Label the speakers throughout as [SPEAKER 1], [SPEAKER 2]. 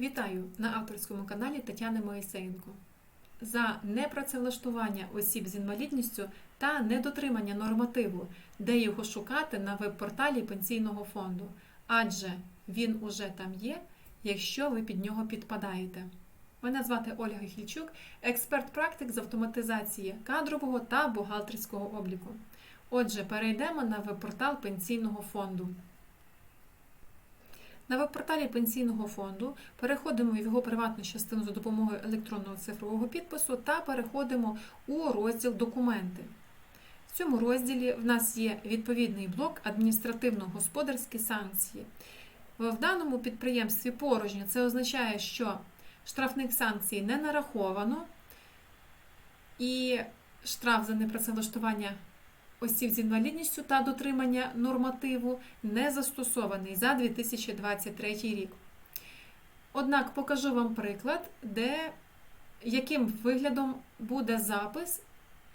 [SPEAKER 1] Вітаю на авторському каналі Тетяни Моїсеєнко. За непрацевлаштування осіб з інвалідністю та недотримання нормативу, де його шукати на веб-порталі пенсійного фонду, адже він уже там є, якщо ви під нього підпадаєте. Мене звати Ольга Хільчук, експерт-практик з автоматизації кадрового та бухгалтерського обліку. Отже, перейдемо на веб-портал пенсійного фонду. На веб-порталі пенсійного фонду переходимо в його приватну частину за допомогою електронного цифрового підпису та переходимо у розділ Документи. В цьому розділі в нас є відповідний блок адміністративно-господарські санкції. В даному підприємстві порожньо це означає, що штрафних санкцій не нараховано, і штраф за непрацевлаштування осіб з інвалідністю та дотримання нормативу не застосований за 2023 рік. Однак покажу вам приклад, де яким виглядом буде запис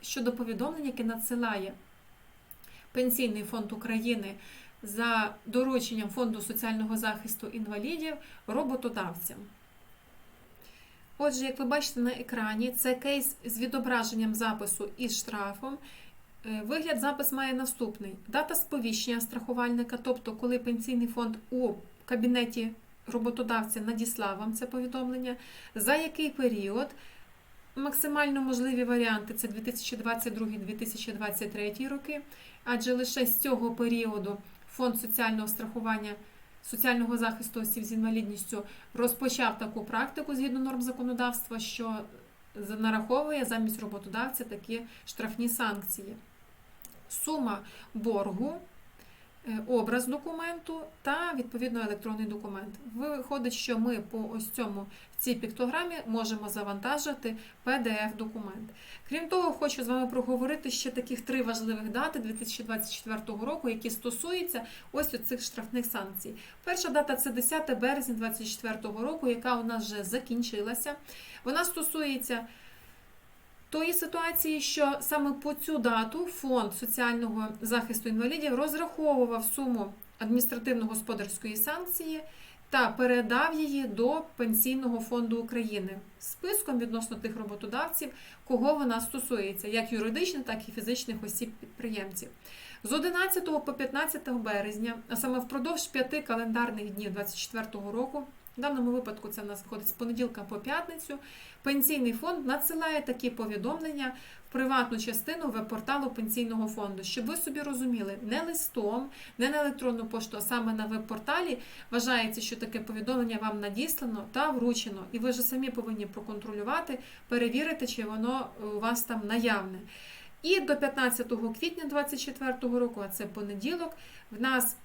[SPEAKER 1] щодо повідомлення, яке надсилає Пенсійний фонд України за дорученням Фонду соціального захисту інвалідів роботодавцям. Отже, як ви бачите на екрані, це кейс з відображенням запису із штрафом. Е, Вигляд запис має наступний: дата сповіщення страхувальника, тобто, коли пенсійний фонд у кабінеті роботодавця надіслав вам це повідомлення, за який період. Максимально можливі варіанти це 2022-2023 роки, адже лише з цього періоду фонд соціального страхування, соціального захисту осіб з інвалідністю розпочав таку практику згідно норм законодавства, що нараховує замість роботодавця такі штрафні санкції. Сума боргу, е, образ документу та відповідно електронний документ. Виходить, що ми по ось цьому в цій піктограмі можемо завантажити PDF-документ. Крім того, хочу з вами проговорити ще таких три важливих дати 2024 року, які стосуються ось цих штрафних санкцій. Перша дата це 10 березня 2024 року, яка у нас вже закінчилася. Вона стосується тої ситуації, що саме по цю дату фонд соціального захисту інвалідів розраховував суму адміністративно-господарської санкції та передав її до Пенсійного фонду України списком відносно тих роботодавців, кого вона стосується, як юридичних, так і фізичних осіб-підприємців. З 11 по 15 березня, а саме впродовж п'яти календарних днів 2024 року. В даному випадку це в нас виходить з понеділка по п'ятницю. Пенсійний фонд надсилає такі повідомлення в приватну частину веб-порталу пенсійного фонду, щоб ви собі розуміли, не листом, не на електронну пошту, а саме на веб-порталі вважається, що таке повідомлення вам надіслано та вручено. І ви вже самі повинні проконтролювати, перевірити, чи воно у вас там наявне. І до 15 квітня 2024 року, а це понеділок, в нас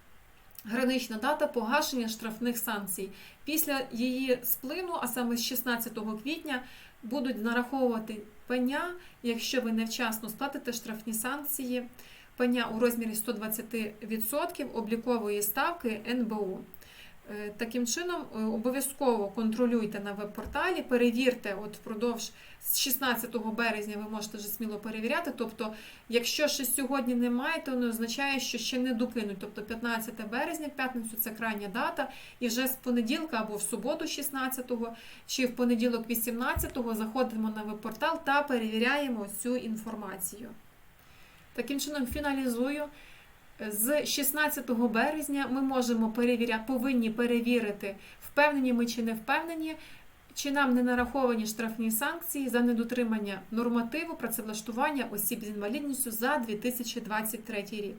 [SPEAKER 1] Гранична дата погашення штрафних санкцій. Після її сплину, а саме з 16 квітня, будуть нараховувати пеня, якщо ви невчасно сплатите штрафні санкції, пеня у розмірі 120% облікової ставки НБУ. Е, Таким чином, е, обов'язково контролюйте на веб-порталі, перевірте, от впродовж 16 березня ви можете вже сміло перевіряти. Тобто, якщо ще сьогодні немає, то не означає, що ще не докинуть. Тобто 15 березня, п'ятницю це крайня дата, і вже з понеділка або в суботу, 16-го, чи в понеділок, 18-го заходимо на веб-портал та перевіряємо цю інформацію. Таким чином, фіналізую. З 16 березня ми можемо перевіряти, повинні перевірити, впевнені ми чи не впевнені, чи нам не нараховані штрафні санкції за недотримання нормативу працевлаштування осіб з інвалідністю за 2023 рік.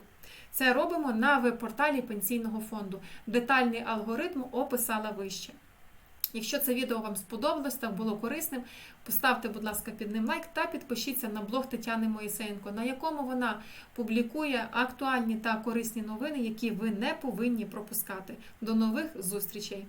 [SPEAKER 1] Це робимо на веб-порталі Пенсійного фонду. Детальний алгоритм описала вище. Якщо це відео вам сподобалось та було корисним, поставте, будь ласка, під ним лайк та підпишіться на блог Тетяни Моїсеєнко, на якому вона публікує актуальні та корисні новини, які ви не повинні пропускати. До нових зустрічей!